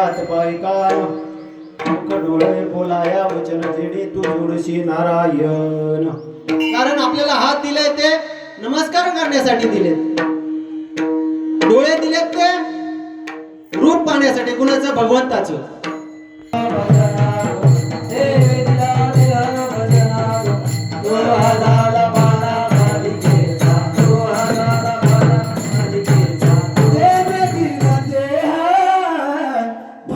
हात पाय का मुख डोळे बोलाया वचन जेडी तू जोडशी नारायण. कारण आपल्याला हात दिले ते नमस्कार करण्यासाठी दिले डोळे दिलेत ते रूप पाहण्यासाठी कुणाचं भगवंताचं.